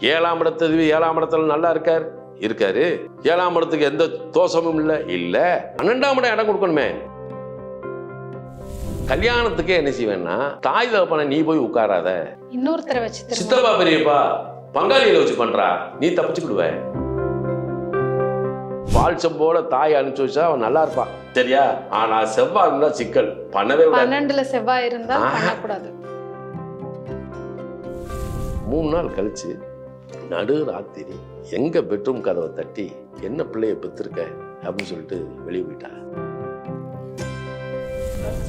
ஏழாம் இடத்து ஏழாம் இடத்துல நல்லா இருக்கார். இருக்காரு. ஏழாம் இடத்துக்கு எந்த தோஷமும் இல்லை. இல்ல. பன்னெண்டாம் இடம் இடம் கொடுக்கணுமே. கல்யாணத்துக்கே என்ன செய்வேன்னா தாய் தகப்பனை நீ போய் உட்காராத. இன்னொருத்தரை வச்சு சித்தப்பா பெரியப்பா பங்காளியில வச்சு பண்றா. நீ தப்பிச்சுக்கிடுவ பால் செம்போட தாய் அனுப்பிச்சு வச்சா அவன் நல்லா இருப்பான் சரியா? ஆனா செவ்வாய் இருந்தா சிக்கல். பண்ணவே பன்னெண்டுல செவ்வாய் இருந்தா. பண்ணக்கூடாது. மூணு நாள் கழிச்சு நடு ராத்திரி எங்க பெட்ரூம் கதவை தட்டி என்ன பிள்ளைய பெற்றிருக்க அப்படின்னு சொல்லிட்டு வெளியே போயிட்டா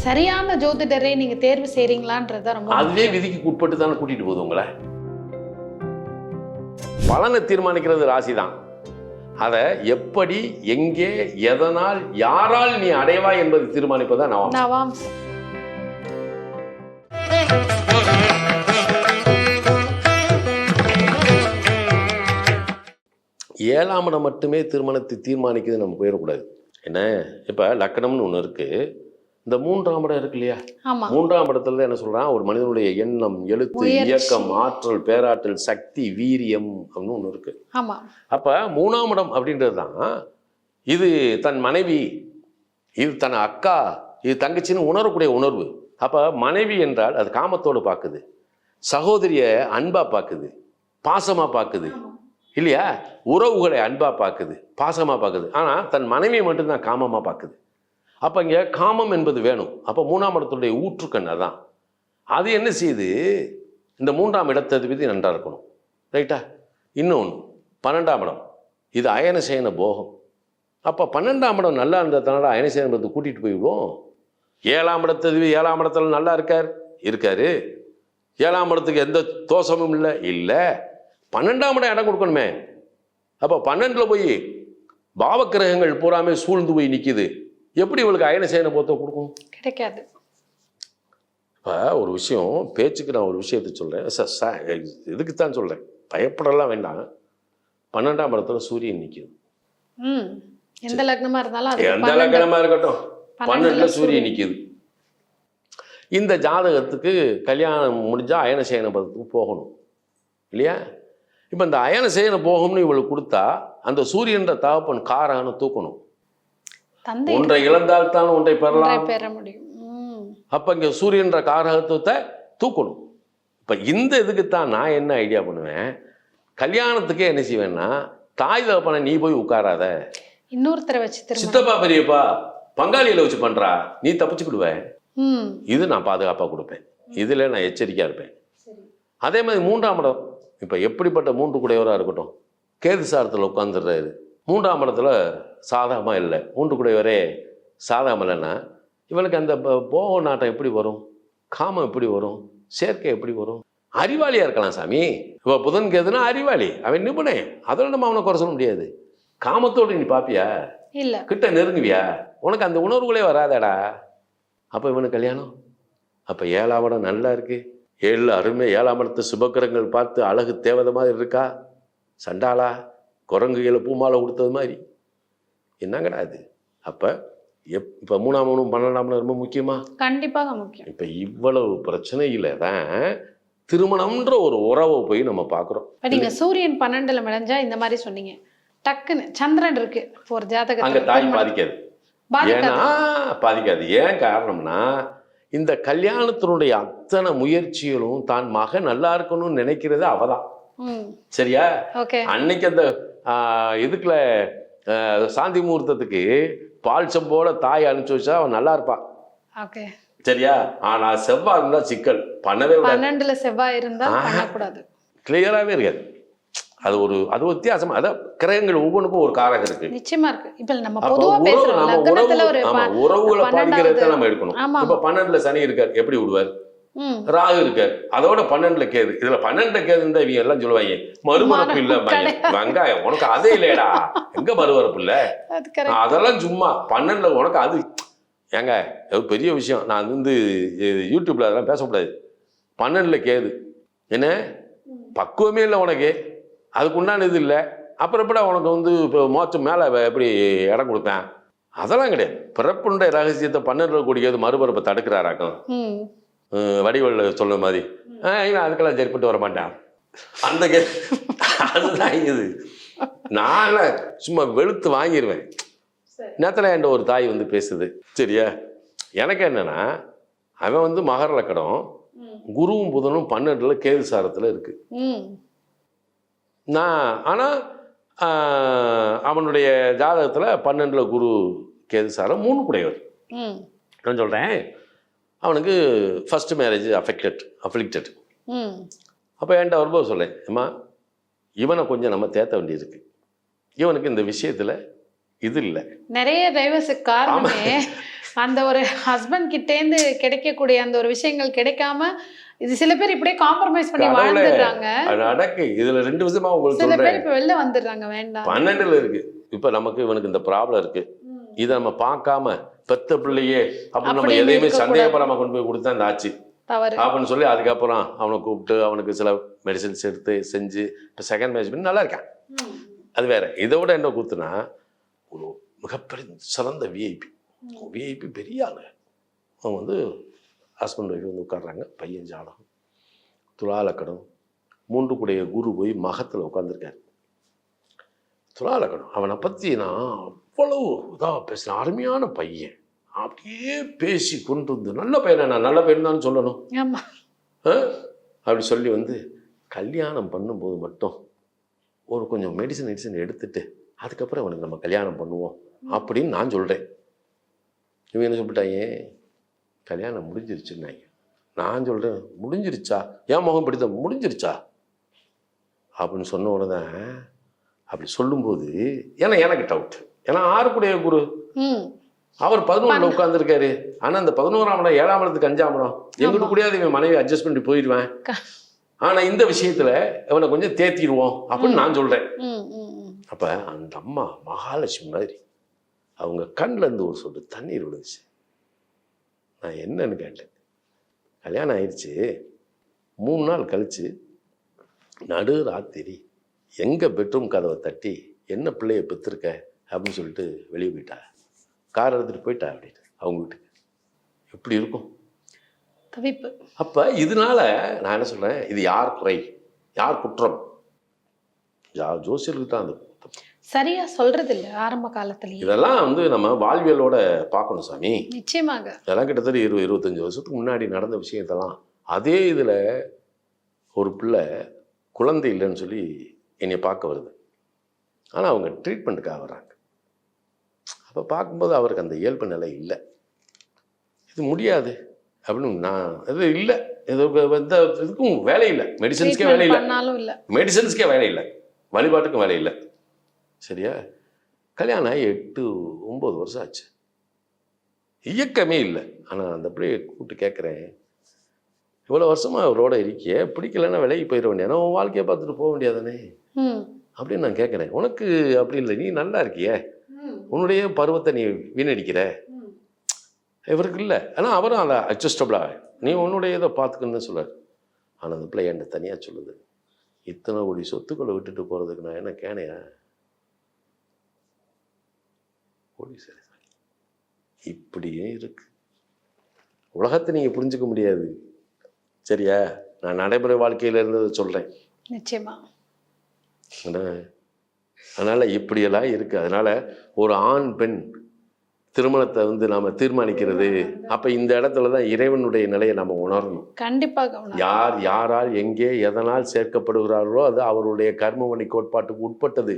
சரியான ஜோதிடரை நீங்க தேர்வு செய்றீங்களான்றத ரொம்ப அதுவே விதிக்கு உட்பட்டு தானே கூட்டிட்டு போகுது உங்களை? பலனை தீர்மானிக்கிறது ராசி தான் அதை எப்படி எங்கே எதனால் யாரால் நீ அடைவாய் என்பதை தீர்மானிப்பதான் நவம் ஏழாம் இடம் மட்டுமே திருமணத்தை தீர்மானிக்குது நம்ம போயிடக்கூடாது. என்ன? இப்போ லக்கணம்னு ஒன்று இருக்கு. இந்த மூன்றாம் இடம் இருக்கு இல்லையா? மூன்றாம் இடத்துல தான் என்ன சொல்றான்? ஒரு மனிதனுடைய எண்ணம் எழுத்து. இயக்கம் ஆற்றல் பேராற்றல் சக்தி வீரியம் அப்படின்னு ஒன்று இருக்கு. ஆமா. அப்ப மூணாம் இடம் அப்படின்றது தான் இது தன் மனைவி இது தன் அக்கா இது தங்கச்சின்னு உணரக்கூடிய உணர்வு. அப்ப மனைவி என்றால் அது காமத்தோடு பார்க்குது. சகோதரிய அன்பா பார்க்குது. பாசமா பார்க்குது. இல்லையா? உறவுகளை அன்பாக பார்க்குது பாசமாக பார்க்குது. ஆனால் தன் மனைவியை மட்டும்தான் காமமாக பார்க்குது. அப்போ இங்கே காமம் என்பது வேணும். அப்போ மூணாம் இடத்துடைய ஊற்றுக்கண் அதான். அது என்ன செய்யுது? இந்த மூன்றாம் இடத்ததுபதி நன்றாக இருக்கணும். ரைட்டா? இன்னொன்று பன்னெண்டாம் இடம். இது அயனசேன போகம். அப்போ பன்னெண்டாம் இடம் நல்லா இருந்ததுனால அயனசேனத்தை கூட்டிகிட்டு போயிடுவோம் ஏழாம் இடத்தது ஏழாம் இடத்துல நல்லா இருக்கார். இருக்காரு. ஏழாம் இடத்துக்கு எந்த தோஷமும் இல்லை. இல்லை. பன்னெண்டாம் இடம் இடம் கொடுக்கணுமே. அப்போ பன்னெண்டில் போய் பாவக்கிரகங்கள் பூராமே சூழ்ந்து போய் நிற்கிது எப்படி இவளுக்கு அயனசேன போத்தை கொடுக்கும்? கிடைக்காது. இப்போ ஒரு விஷயம் பேச்சுக்கு நான் ஒரு விஷயத்தை சொல்கிறேன் சார் சார் இதுக்கு தான் சொல்கிறேன் பயப்படலாம் வேண்டாம். பன்னெண்டாம் இடத்துல சூரியன் நிற்கிது எந்த லக்னமா இருந்தாலும் எந்த லக்கணமா இருக்கட்டும். பன்னெண்டுல சூரியன். நிற்கிது இந்த ஜாதகத்துக்கு கல்யாணம் முடிஞ்சா அயனசேன பதத்துக்கு போகணும். இல்லையா? இப்போ இந்த அயனசேன போகணும்னு இவளுக்கு கொடுத்தா அந்த சூரியன்ற தகப்பன் காரான்னு தூக்கணும். ஒன்றை இழந்தால் தான் ஒன்றை பெறலாம். பெற முடியும். அப்போ இங்கே சூரியன்ற காரகத்துவத்தை தூக்கணும். இப்போ இந்த இதுக்கு தான் நான் என்ன ஐடியா பண்ணுவேன்? கல்யாணத்துக்கே என்ன செய்வேன்னா தாய் தகப்பனை நீ போய் உட்காராத. இன்னொருத்தரை வச்சு சித்தப்பா பெரியப்பா பங்காளியில வச்சு பண்றா. நீ தப்பிச்சுக்கிடுவ. இது நான் பாதுகாப்பாக கொடுப்பேன். இதில் நான் எச்சரிக்கையாக இருப்பேன். அதே மாதிரி மூன்றாம் இடம். இப்போ எப்படிப்பட்ட மூன்று குடையவராக இருக்கட்டும்? கேது சாரத்தில் உட்காந்துடுறாரு மூன்றாம் இடத்துல சாதகமாக இல்லை. மூன்று குடையவரே சாதகம் இல்லைன்னா இவனுக்கு அந்த போக நாட்டம் எப்படி வரும்? காமம் எப்படி வரும்? சேர்க்கை எப்படி வரும்? அறிவாளியாக இருக்கலாம் சாமி. இப்போ புதன் கேதுனா அறிவாளி. அவன் நிபுணன். அதோட நம்ம அவனை குறை சொல்ல முடியாது. காமத்தோடு நீ பாப்பியா? இல்ல. கிட்ட நெருங்குவியா? உனக்கு அந்த உணர்வுகளே வராதடா. அப்போ இவனுக்கு கல்யாணம்? அப்போ ஏழாம் இடம் நல்லா இருக்கு. ஏழு அருமை ஏழாம் இடத்து சுபக்கிரங்கள் பார்த்து அழகு தேவதை மாதிரி இருக்கா? சண்டாளா? குரங்குகளை பூமாலை கொடுத்தது மாதிரி. என்னங்கடா இது? அப்போ எப் இப்போ மூணாம் மூணும் பன்னெண்டாம் ரொம்ப முக்கியமா? கண்டிப்பாக முக்கியம். இப்போ இவ்வளவு பிரச்சனையில தான் திருமணம்ன்ற ஒரு உறவை போய் நம்ம பார்க்குறோம் இப்ப நீங்க சூரியன் பன்னெண்டுல மிளஞ்சா இந்த மாதிரி சொன்னீங்க. டக்குன்னு சந்திரன் இருக்கு ஒரு அங்கே ஜாதகத்துல தாய் பாதிக்காது. ஏன்னா பாதிக்காது. ஏன் காரணம்னா இந்த கல்யாணத்தினுடைய அத்தனை முயற்சிகளும் தான் மகன் நல்லா இருக்கணும்னு நினைக்கிறது அவதான். சரியா? அன்னைக்கு அந்த ஆஹ், சாந்தி முகூர்த்தத்துக்கு பால் செம்போட தாய் அனுப்பிச்சு வச்சா அவன் நல்லா இருப்பான் சரியா? ஆனா செவ்வாய் இருந்தா சிக்கல். பண்ணவே பன்னெண்டுல செவ்வாய் இருந்தா. பண்ணக்கூடாது. கிளியராகவே இருக்காது. அது ஒரு அது ஒரு வித்தியாசமா அதான் கிரகங்கள் ஒவ்வொன்றுக்கும் ஒரு காரகம் இருக்கு. நிச்சயமா இருக்கு. இப்ப நம்ம பொதுவா பேசுறோம் லக்னத்துல ஒரு உறவுகளை பாதிக்கிறத நம்ம எடுக்கணும். இப்ப பன்னெண்டுல சனி இருக்கார் எப்படி விடுவார்? ராகு இருக்கார் அதோட பன்னெண்டுல கேது. இதுல பன்னெண்டுல கேது இருந்தா இவங்க எல்லாம் சொல்லுவாங்க மறுமரப்பு இல்ல. வெங்காயம் உனக்கு அதே இல்லையடா. எங்க மறுமரப்பு இல்ல? அது அதெல்லாம் சும்மா பன்னெண்டுல உனக்கு அது ஏங்க அது பெரிய விஷயம். நான் வந்து யூடியூப்ல அதெல்லாம் பேசக்கூடாது. பன்னெண்டுல கேது. என்ன? பக்குவமே இல்லை உனக்கு. அதுக்கு உண்டான இது இல்லை. அப்புறம் எப்படா உனக்கு வந்து இப்போ மோச்சம் மேலே எப்படி இடம் கொடுப்பேன் அதெல்லாம் கிடையாது. பிறப்புண்ட ரகசியத்தை பன்னெண்டுல கூடியது மறுபரப்பை தடுக்கிறாராக்கும். வடிவேலு சொன்ன மாதிரி. அதுக்கெல்லாம் சரிப்பட்டு வர மாட்டான் அந்த கே அதுதான் இது. நான் சும்மா வெளுத்து வாங்கிடுவேன் சரி. நேரத்தில் என்கிட்ட ஒரு தாய் வந்து பேசுது. சரியா? எனக்கு என்னன்னா அவன் வந்து மகர லக்கணம் குருவும் புதனும் பன்னெண்டுல கேது சாரத்தில் இருக்கு. நான் ஆனால் அவனுடைய ஜாதகத்தில் பன்னெண்டில் குரு கேது சாரம் மூணு குடையவர். நான் சொல்கிறேன் அவனுக்கு ஃபர்ஸ்ட் மேரேஜ் அஃபெக்டட் அஃப்ளிக்டட் அப்போ என்கிட்ட வரும்போது சொல்லேன் அம்மா இவனை கொஞ்சம் நம்ம தேத்த வேண்டியிருக்கு. இவனுக்கு இந்த விஷயத்தில் இது இல்லை. நிறைய டைவர்ஸுக்கு காரணமே அந்த ஒரு ஹஸ்பண்ட் கிட்டேந்து கிடைக்கக்கூடிய அந்த ஒரு விஷயங்கள் கிடைக்காம இது சில பேர் இப்படியே காம்ப்ரமைஸ் பண்ணி. வாழ்ந்துடுறாங்க. அது அடக்கு. இதில் ரெண்டு விஷயமா உங்களுக்கு சில பேர் இப்ப வெளில வந்துடுறாங்க வேண்டாம். பன்னெண்டுல இருக்கு. இப்போ நமக்கு இவனுக்கு இந்த ப்ராப்ளம் இருக்கு. இதை நம்ம பார்க்காம பெத்த பிள்ளையே அப்படின்னு நம்ம எதையுமே. சந்தேகப்படாம கொண்டு போய் கொடுத்தா இந்த ஆச்சு. அப்படின்னு சொல்லி அதுக்கப்புறம் அவனை கூப்பிட்டு அவனுக்கு சில மெடிசின்ஸ் எடுத்து செஞ்சு இப்போ செகண்ட் மேரேஜ் பண்ணி நல்லா இருக்கான். அது வேற. இதை விட என்ன கூத்துனா ஒரு மிகப்பெரிய சிறந்த விஐபி விஐபி பெரிய ஆளு. அவன் வந்து ஹஸ்பண்ட் ஒய்ஃப் வந்து உட்கார்றாங்க. பையன் ஜாதகம். துலாலக்கணம். மூன்று கூடைய குரு போய் மகத்தில் உட்காந்துருக்காரு துலாலக்கணம். அவனை பற்றி நான் அவ்வளவு இதாக பேசுகிறேன் அருமையான பையன். அப்படியே பேசி கொண்டு வந்து நல்ல பையனை நான்? நல்ல பையன் தான் சொல்லணும்? அப்படி சொல்லி வந்து கல்யாணம் பண்ணும்போது மட்டும் ஒரு கொஞ்சம் மெடிசன் மெடிசன் எடுத்துட்டு அதுக்கப்புறம் அவனுக்கு நம்ம கல்யாணம் பண்ணுவோம். அப்படின்னு நான் சொல்கிறேன் இவங்க என்ன சொல்லிட்டாங்க கல்யாணம் முடிஞ்சிருச்சுன்னாங்க நான் சொல்கிறேன் முடிஞ்சிருச்சா? ஏன் முகம் பிடித்த முடிஞ்சிருச்சா? அப்படின்னு சொன்ன உடனே அப்படி சொல்லும்போது ஏன்னா எனக்கு டவுட் ஏன்னா ஆறுக்குடைய குரு? அவர் பதினொன்றுல உட்காந்துருக்காரு ஆனா அந்த பதினோராம் இடம் ஏழாம் இடத்துக்கு அஞ்சாம் இடம். எங்கிட்ட கூடயாவது இவன் மனைவி அட்ஜஸ்ட் பண்ணி போயிடுவேன். க- ஆனா இந்த விஷயத்துல இவனை கொஞ்சம் தேத்திடுவோம் அப்படின்னு நான் ம். அப்ப அந்த அம்மா மகாலட்சுமி மாதிரி அவங்க கண்ணுல இருந்து ஒரு சொட்டு தண்ணீர் விழுந்துச்சு. நான் என்னன்னு கேட்டேன். கல்யாணம் ஆயிடுச்சு மூணு நாள் கழிச்சு நடு ராத்திரி எங்க பெட்ரூம் கதவை தட்டி என்ன பிள்ளைய பெற்றிருக்க அப்படின்னு சொல்லிட்டு வெளியே போயிட்டா. கார் எடுத்துட்டு போயிட்டா அப்படின்னு அவங்க வீட்டுக்கு. எப்படி இருக்கும்? தவிப்பு. அப்ப இதனால நான் என்ன சொல்றேன்? இது யார் குறை? யார் குற்றம்? யார் ஜோசியருக்கு தான் அது தப்பு. சரியா சொல்றது இல்ல ஆரம்ப காலத்திலேயே. இதெல்லாம் வந்து நம்ம வாழ்வியலோட பார்க்கணும் சாமி. நிச்சயமாக. இதெல்லாம் கிட்டத்தட்ட இருபது இருபத்தஞ்சு வருஷத்துக்கு முன்னாடி நடந்த விஷயத்தெல்லாம். அதே இதில் ஒரு பிள்ளை குழந்தை இல்லைன்னு சொல்லி என்னை பார்க்க வருது. ஆனால் அவங்க ட்ரீட்மெண்ட்டுக்காக வர்றாங்க. அப்போ பார்க்கும்போது அவருக்கு அந்த இயல்பு நிலை இல்லை. இது முடியாது. அப்படின்னு நான் இது இல்லை. இது எந்த இதுக்கும் வேலை இல்லை. மெடிசன்ஸ்க்கே வேலை இல்ல. மெடிசன்ஸ்க்கே வேலை இல்லை. வழிபாட்டுக்கும் வேலை இல்லை. சரியா? கல்யாணம் ஆகி எட்டு ஒம்பது வருஷம் ஆச்சு. இயக்கமே இல்லை. ஆனால் அந்த பிள்ளையை கூப்பிட்டு கேட்குறேன் இவ்வளோ வருஷமாக அவரோட இருக்கியே பிடிக்கலன்னா விலகி போயிட வேண்டியது உன் வாழ்க்கையை பார்த்துட்டு போக வேண்டியதானே அப்படின்னு நான் கேட்குறேன் உனக்கு அப்படி இல்லை நீ நல்லா இருக்கியே. உன்னுடைய பருவத்தை நீ வீணடிக்கிற. இவருக்கு இல்லை. ஆனால் அவரும் அதை அட்ஜஸ்டபிளா நீ உன்னுடைய இதை பார்த்துக்கணும்னு சொல்றாரு. ஆனால் அந்த பிள்ளை என்கிட்ட தனியாக சொல்லுது. இத்தனை கோடி சொத்துக்களை விட்டுட்டு போகிறதுக்கு நான் என்ன கேனையா? சரி இப்படியே இருக்கு. உலகத்தை நீங்கள் புரிஞ்சுக்க முடியாது. சரியா? நான் நடைமுறை வாழ்க்கையில் இருந்ததை சொல்கிறேன் நிச்சயமா. அதனால் இப்படியெல்லாம் இருக்குது அதனால் ஒரு ஆண் பெண் திருமணத்தை வந்து நாம் தீர்மானிக்கிறது அப்போ இந்த இடத்துல தான் இறைவனுடைய நிலையை நம்ம உணரணும். கண்டிப்பாக. யார் யாரால் எங்கே எதனால் சேர்க்கப்படுகிறார்களோ அது அவருடைய கர்மவணி கோட்பாட்டுக்கு உட்பட்டது.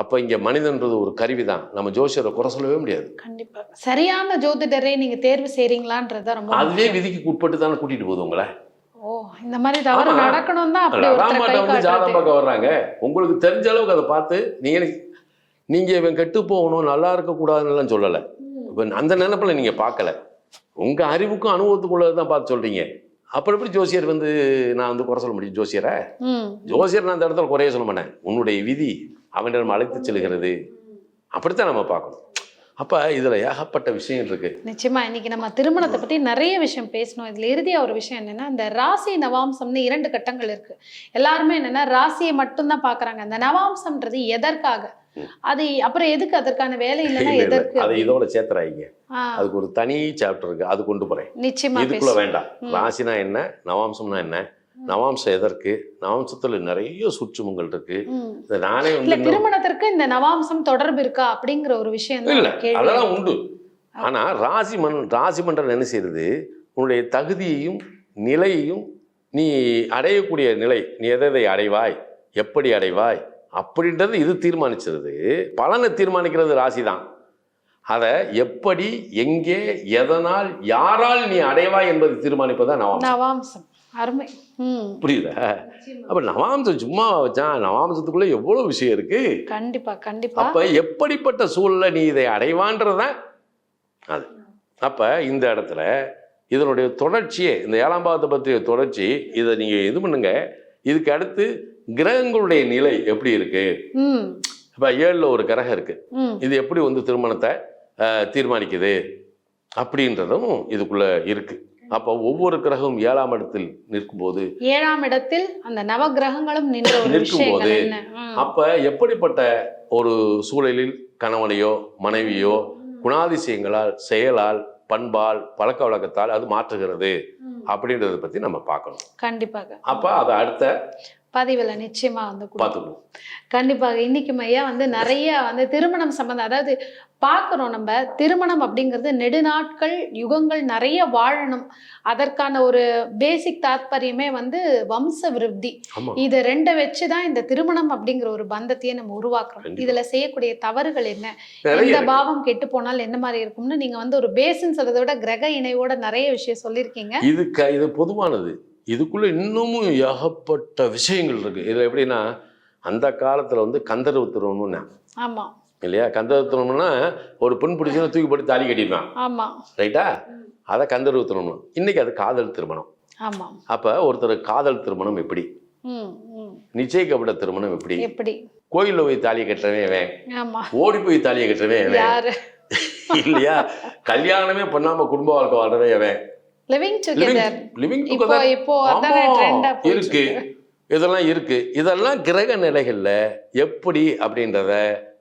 அப்போ இங்கே மனிதன்றது ஒரு கருவி தான் நம்ம ஜோசியரை குறை சொல்லவே முடியாது. கண்டிப்பா. சரியான ஜோதிடரை நீங்க தேர்வு செய்றீங்களான்றத ரொம்ப அதுவே விதிக்கு உட்பட்டு தானே கூட்டிகிட்டு போகுது உங்களை? ஓ இந்த மாதிரி தவறு. நடக்கணும் தான் ராமாட்ட வந்து ஜாதகம் பார்க்க வர்றாங்க. உங்களுக்கு தெரிஞ்ச அளவுக்கு அதை பார்த்து நீங்கள் நீங்கள் இவன் கெட்டு போகணும் நல்லா இருக்கக்கூடாதுன்னுலாம் சொல்லலை. இப்போ அந்த நினைப்பில் நீங்கள் பார்க்கல. உங்கள் அறிவுக்கும் அனுபவத்துக்குள்ளதை தான் பார்த்து சொல்கிறீங்க அப்புறம் எப்படி ஜோசியர் வந்து நான் வந்து குறை சொல்ல முடியும்? ஜோசியரை? ஜோசியர் நான் அந்த இடத்துல குறைய சொல்ல மாட்டேன். உன்னுடைய விதி அவனை நம்ம அழைத்து செல்கிறது. அப்படித்தான் நம்ம பார்க்கணும். அப்போ இதில் ஏகப்பட்ட விஷயம் இருக்கு. நிச்சயமா இன்னைக்கு நம்ம திருமணத்தை பத்தி நிறைய விஷயம் பேசணும். இதுல இறுதியா ஒரு விஷயம் என்னன்னா இந்த ராசி நவாம்சம்னு இரண்டு கட்டங்கள் இருக்கு. எல்லாருமே என்னன்னா ராசியை மட்டும்தான் பாக்குறாங்க அந்த நவாம்சம்ன்றது எதற்காக? அது அப்புறம் எதுக்கு அதற்கான வேலை இல்லைன்னா இல்லை இல்லை. எதற்கு அதை இதோட சேர்த்துறாங்க அதுக்கு ஒரு தனி சாப்டர் இருக்கு. அது கொண்டு போகிறேன் நிச்சயமா இதுக்குள்ள வேண்டாம். ராசினா என்ன? நவாம்சம்னா என்ன? நவாம்சம் எதற்கு? நவாம்சத்துல நிறைய சூட்சுமங்கள் இருக்கு. இதை நானே வந்து திருமணத்திற்கு இந்த நவாம்சம் தொடர்பு இருக்கா அப்படிங்கிற ஒரு விஷயம் இல்ல அதெல்லாம் உண்டு. ஆனா ராசி மன் ராசி மன்றம் என்ன செய்யுது? உன்னுடைய தகுதியையும் நிலையையும் நீ அடையக்கூடிய நிலை நீ எதை அடைவாய்? எப்படி அடைவாய்? அப்படின்றது இது தீர்மானிச்சிருது பலனை தீர்மானிக்கிறது ராசி தான் அதை எப்படி எங்கே எதனால் யாரால் நீ அடைவாய் என்பதை தீர்மானிப்பதுதான் நவாம்சம். நவாம்சம். அருமை. புரியுதா? அப்ப நவாம்சம் சும்மா வச்சான் நவாம்சத்துக்குள்ள எவ்வளவு விஷயம் இருக்கு? கண்டிப்பா கண்டிப்பா. அப்ப எப்படிப்பட்ட சூழல்ல நீ இதை அடைவான்றதான் அது. அப்ப இந்த இடத்துல இதனுடைய தொடர்ச்சியே இந்த ஏழாம் பாவத்தை பற்றிய தொடர்ச்சி இதை நீங்க இது பண்ணுங்க. இதுக்கு அடுத்து கிரகங்களுடைய நிலை எப்படி இருக்கு? இப்ப ஏழுல ஒரு கிரகம் இருக்கு. இது எப்படி வந்து திருமணத்தை தீர்மானிக்குது? அப்படின்றதும் இதுக்குள்ள இருக்கு. அப்போ ஒவ்வொரு கிரகமும் ஏழாம் இடத்தில் நிற்கும்போது ஏழாம் இடத்தில் அந்த நவ கிரகங்களும் நிற்கும் போது. அப்ப எப்படிப்பட்ட ஒரு சூழலில் கணவனையோ மனைவியோ குணாதிசயங்களால் செயலால் பண்பால் பழக்க வழக்கத்தால் அது மாற்றுகிறது. அப்படின்றத பத்தி நம்ம பார்க்கணும் கண்டிப்பாக அப்ப அதை அடுத்த பதிவுல நிச்சயமா வந்து. பார்த்துக்கணும் கண்டிப்பாக இன்னைக்கு மையா வந்து நிறைய வந்து திருமணம் சம்பந்தம் அதாவது பார்க்குறோம் நம்ம திருமணம் அப்படிங்கிறது நெடுநாட்கள் யுகங்கள் நிறைய வாழணும். அதற்கான ஒரு பேசிக் தாத்பரியமே வந்து வம்ச விருத்தி. இது ரெண்டை வச்சு தான் இந்த திருமணம் அப்படிங்கிற ஒரு பந்தத்தையே நம்ம உருவாக்குறோம். இதுல செய்யக்கூடிய தவறுகள் என்ன? இருக்கு. பாவம் கெட்டு போனால் என்ன மாதிரி இருக்கும்னு நீங்க வந்து ஒரு பேஸ்ன்னு சொல்றதை விட கிரக இணைவோட நிறைய விஷயம் சொல்லியிருக்கீங்க. இது க இது பொதுவானது. இதுக்குள்ள இன்னமும் ஏகப்பட்ட விஷயங்கள் இருக்கு. இதுல எப்படின்னா அந்த காலத்துல வந்து கந்தர்வ திருமணம்னா ஆமா. இல்லையா? கந்தர்வ திருமணம்னா ஒரு பெண் பிடிச்சுன்னா தூக்கி போட்டு தாலி கட்டிடுவான் ஆமா. ரைட்டா? அதை கந்தர்வ திருமணம் இன்னைக்கு அது காதல் திருமணம். ஆமா. அப்ப ஒருத்தர் காதல் திருமணம் எப்படி? நிச்சயிக்கப்பட்ட திருமணம் எப்படி? எப்படி? கோயில்ல போய் தாலியை கட்டுறவன் ஓடி போய் தாலியை கட்டுறவன் இல்லையா? கல்யாணமே பண்ணாம குடும்ப வாழ்க்கை வாழ்றவன் லிவிங் டுகெதர் லிவிங் இப்போ ட்ரெண்டா இருக்கு. இதெல்லாம் இருக்கு. இதெல்லாம் கிரக நிலைகள்ல எப்படி அப்படின்றத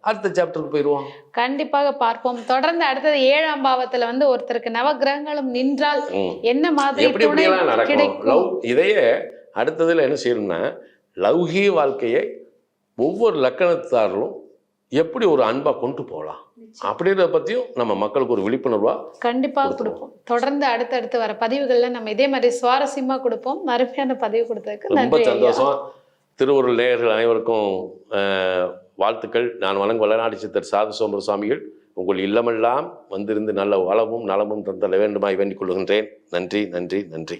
அடுத்த சாப்டருக்கு போயிடுவோம். கண்டிப்பாக பார்ப்போம். தொடர்ந்து அடுத்தது ஏழாம் பாவத்துல வந்து ஒருத்தருக்கு நவ கிரகங்களும் நின்றால். என்ன மாதிரி எப்படி நடக்கும்? லவ் இதையே அடுத்ததுல என்ன செய்யணும்னா லௌகீக வாழ்க்கையை ஒவ்வொரு லக்கணத்தாரும் எப்படி ஒரு அன்பா கொண்டு போகலாம்? அப்படின்றத பத்தியும் நம்ம மக்களுக்கு ஒரு விழிப்புணர்வா கண்டிப்பாக. கொடுப்போம். தொடர்ந்து அடுத்தடுத்து வர பதிவுகள்ல நம்ம இதே மாதிரி சுவாரஸ்யமா கொடுப்போம். அருமையான பதிவு கொடுத்ததுக்கு ரொம்ப. சந்தோஷம். திருவருள் நேயர்கள் அனைவருக்கும் வாழ்த்துக்கள். நான் வணங்க வளநாடு சித்தர் சாது சோமர சுவாமிகள் உங்கள் இல்லமெல்லாம் வந்திருந்து நல்ல வளமும் நலமும் தந்தல வேண்டுமாய் வேண்டிக் கொள்கின்றேன் நன்றி நன்றி நன்றி.